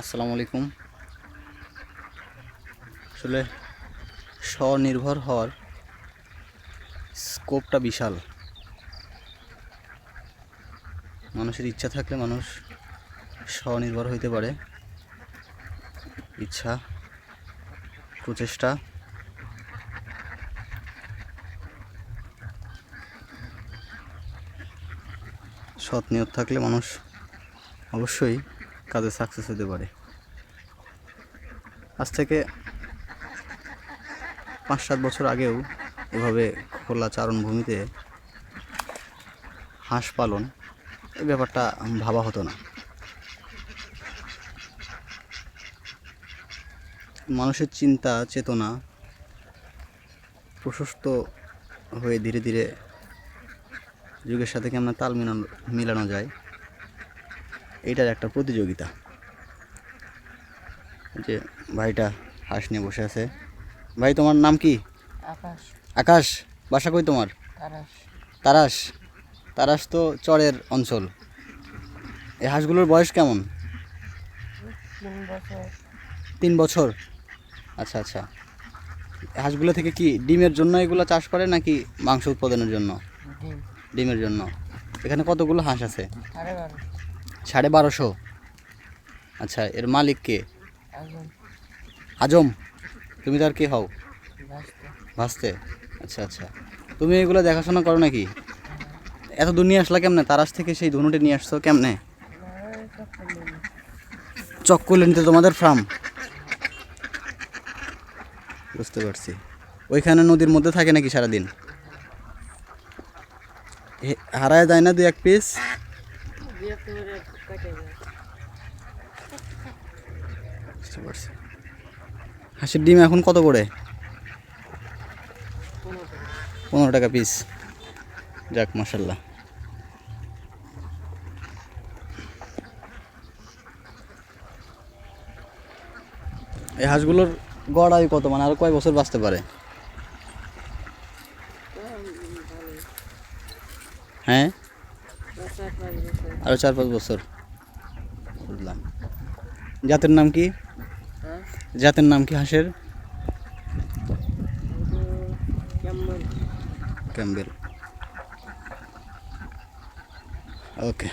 আসসালামু আলাইকুম। আসলে স্বনির্ভর হওয়ার স্কোপটা বিশাল। মানুষের ইচ্ছা থাকলে মানুষ স্বনির্ভর হইতে পারে। ইচ্ছা, প্রচেষ্টা। সৎ নিয়ত থাকলে মানুষ অবশ্যই কাজে সাকসেস হতে পারে। আজ থেকে পাঁচ সাত বছর আগেও এভাবে খোলা চারণভূমিতে হাঁস পালন এই ব্যাপারটা ভাবা হতো না। মানুষের চিন্তা, চেতনা প্রশস্ত হয়ে ধীরে ধীরে যুগের সাথে কেমন তাল মিলানো মিলানো যায়। এটার একটা প্রতিযোগিতা। যে ভাইটা হাঁস নিয়ে বসে আছে। ভাই তোমার নাম কি? আকাশ। আকাশ বাসা কই তোমার? তারাস তারাস তো চরের অঞ্চল। এই হাঁসগুলোর বয়স কেমন? তিন বছর। আচ্ছা আচ্ছা। হাঁসগুলো থেকে কি ডিমের জন্য এগুলো চাষ করে নাকি মাংস উৎপাদনের জন্য? ডিমের জন্য। এখানে কতগুলো হাঁস আছে? সাড়ে বারোশো। আচ্ছা এর মালিক কে? আজম। তুমি তার কে হও? ভাসতে। আচ্ছা আচ্ছা। তুমি এগুলো দেখাশোনা করো নাকি? এত দূর নিয়ে আসলা কেমনে? তারাস থেকে সেই ধনুটে নিয়ে আসছো কেমনে? চক্কলেনিতে তোমাদের ফার্ম। বুঝতে পারছি। ওইখানে নদীর মধ্যে থাকে নাকি সারাদিন? হারায় যায় না দু এক পিস বুঝতে পারছি। হাঁসের ডিম এখন কত করে? পনেরো টাকা পিস যাক মাসাল্লাহ এই হাঁসগুলোর গড় আয়ু কত? মানে আর কয় বছর বাঁচতে পারে? হ্যাঁ? আরও চার পাঁচ বছর। জাতের নাম কি? হ্যাঁ জাতের নাম কি হাঁসের? কেমন ক্যাম্বেল। ওকে।